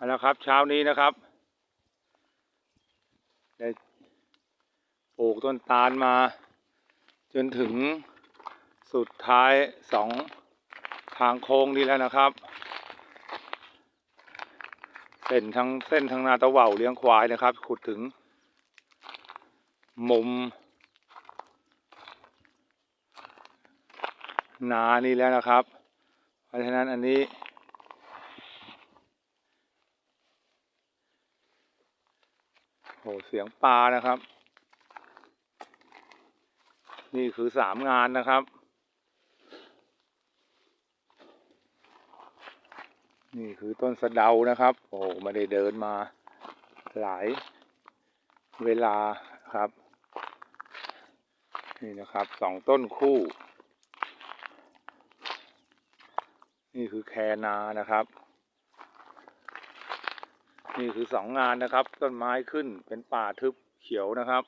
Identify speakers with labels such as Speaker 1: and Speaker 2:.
Speaker 1: เอาละครับ เช้านี้นะครับได้ปลูกต้นตาลมา จนถึงสุดท้ายสองทางโค้งนี้แล้วนะครับ เส้นทั้งเส้นทั้งนาตะเหว่าเลี้ยงควายนะครับ ขุดถึง มุม นานี่แล้วนะครับ เพราะฉะนั้นอันนี้ โหเสียงปลานะครับ นี่คือสามงานนะครับ นี่คือต้นสะเดานะครับ โอ้ไม่ได้เดินมาหลายเวลาครับ นี่นะครับสองต้นคู่ นี่คือแคนานะครับ นี่คือสองงานนะครับ ต้นไม้ขึ้นเป็นป่าทึบเขียวนะครับ